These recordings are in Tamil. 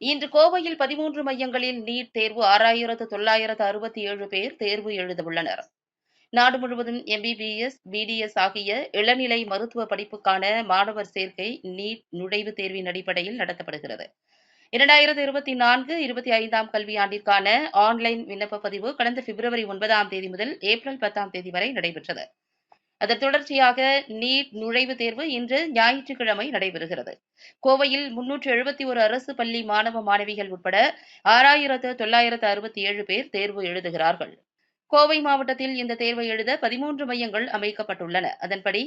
இன்று கோவையில் பதிமூன்று மையங்களில் நீட் தேர்வு ஆறாயிரத்து தொள்ளாயிரத்து அறுபத்தி ஏழு பேர் தேர்வு எழுதவுள்ளனர். நாடு முழுவதும் எம்பிபிஎஸ் பிடிஎஸ் ஆகிய இளநிலை மருத்துவ படிப்புக்கான மாணவர் சேர்க்கை நீட் நுழைவுத் தேர்வின் அடிப்படையில் நடத்தப்படுகிறது. இரண்டாயிரத்து இருபத்தி நான்கு இருபத்தி ஐந்தாம் கல்வியாண்டிற்கான ஆன்லைன் விண்ணப்ப பதிவு கடந்த பிப்ரவரி ஒன்பதாம் தேதி முதல் ஏப்ரல் பத்தாம் தேதி வரை நடைபெற்றது. அதன் தொடர்ச்சியாக நீட் நுழைவுத் தேர்வு இன்று ஞாயிற்றுக்கிழமை நடைபெறுகிறது. கோவையில் முன்னூற்று எழுபத்தி ஒரு அரசு பள்ளி மாணவ மாணவிகள் உட்பட ஆறாயிரத்து தொள்ளாயிரத்து அறுபத்தி ஏழு பேர் தேர்வு எழுதுகிறார்கள். கோவை மாவட்டத்தில் இந்த தேர்வை எழுத பதிமூன்று மையங்கள் அமைக்கப்பட்டுள்ளன. அதன்படி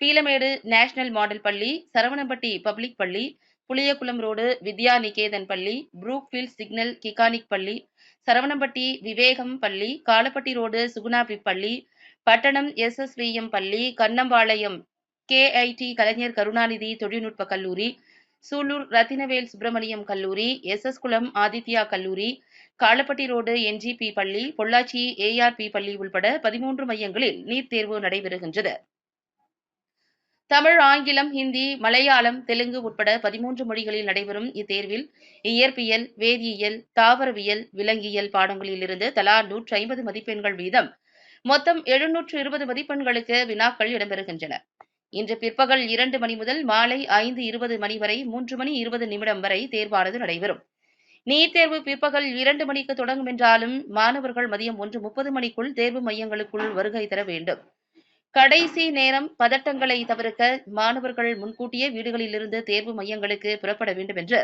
பீலமேடு நேஷனல் மாடல் பள்ளி சரவணம்பட்டி பப்ளிக் பள்ளி புளியகுளம் ரோடு வித்யா நிகேதன் பள்ளி புரூக்ஃபீல்ட் சிக்னல் கிகானிக் பள்ளி சரவணம்பட்டி விவேகம் பள்ளி காலப்பட்டி ரோடு சுகுணா பள்ளி பட்டணம் எஸ்எஸ்விஎம் பள்ளி கண்ணம்பாளையம் கேஐடி கலைஞர் கருணாநிதி தொழில்நுட்ப கல்லூரி சூலூர் ரத்தினவேல் சுப்பிரமணியம் கல்லூரி எஸ் எஸ் குளம் ஆதித்யா கல்லூரி காலப்பட்டி ரோடு என்ஜிபி பள்ளி பொள்ளாச்சி ஏஆர்பி பள்ளி உள்பட பதிமூன்று மையங்களில் நீட் தேர்வு நடைபெறுகின்றது. தமிழ் ஆங்கிலம் ஹிந்தி மலையாளம் தெலுங்கு உட்பட பதிமூன்று மொழிகளில் நடைபெறும் இத்தேர்வில் இயற்பியல் வேதியியல் தாவரவியல் விலங்கியல் பாடங்களில் இருந்து தலா நூற்றி ஐம்பது மதிப்பெண்கள் வீதம் மொத்தம் எழுநூற்று இருபது மதிப்பெண்களுக்கு வினாக்கள் இடம்பெறுகின்றன. இன்று பிற்பகல் இரண்டு மணி முதல் மாலை ஐந்து இருபது மணி வரை மூன்று மணி இருபது நிமிடம் வரை தேர்வானது நடைபெறும். நீட் தேர்வு பிற்பகல் இரண்டு மணிக்கு தொடங்கும் என்றாலும் மாணவர்கள் மதியம் ஒன்று முப்பது மணிக்குள் தேர்வு மையங்களுக்குள் வருகை தர வேண்டும். கடைசி நேரம் பதட்டங்களை தவிர்க்க மாணவர்கள் முன்கூட்டியே வீடுகளிலிருந்து தேர்வு மையங்களுக்கு புறப்பட வேண்டும் என்று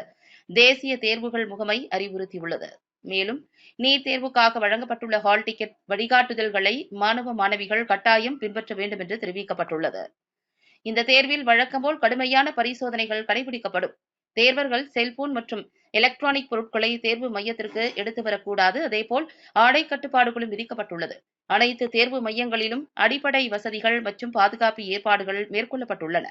தேசிய தேர்வுகள் முகமை அறிவுறுத்தியுள்ளது. மேலும் நீட் தேர்வுக்காக வழங்கப்பட்டுள்ள ஹால் டிக்கெட் வழிகாட்டுதல்களை மாணவ மாணவிகள் கட்டாயம் பின்பற்ற வேண்டும் என்று தெரிவிக்கப்பட்டுள்ளது. இந்த தேர்வில் வழக்கம்போல் கடுமையான பரிசோதனைகள் கடைபிடிக்கப்படும். தேர்வர்கள் செல்போன் மற்றும் எலக்ட்ரானிக் பொருட்களை தேர்வு மையத்திற்கு எடுத்து வரக்கூடாது. அதேபோல் ஆடை கட்டுப்பாடுகளும் விதிக்கப்பட்டுள்ளது. அனைத்து தேர்வு மையங்களிலும் அடிப்படை வசதிகள் மற்றும் பாதுகாப்பு ஏற்பாடுகள் மேற்கொள்ளப்பட்டுள்ளன.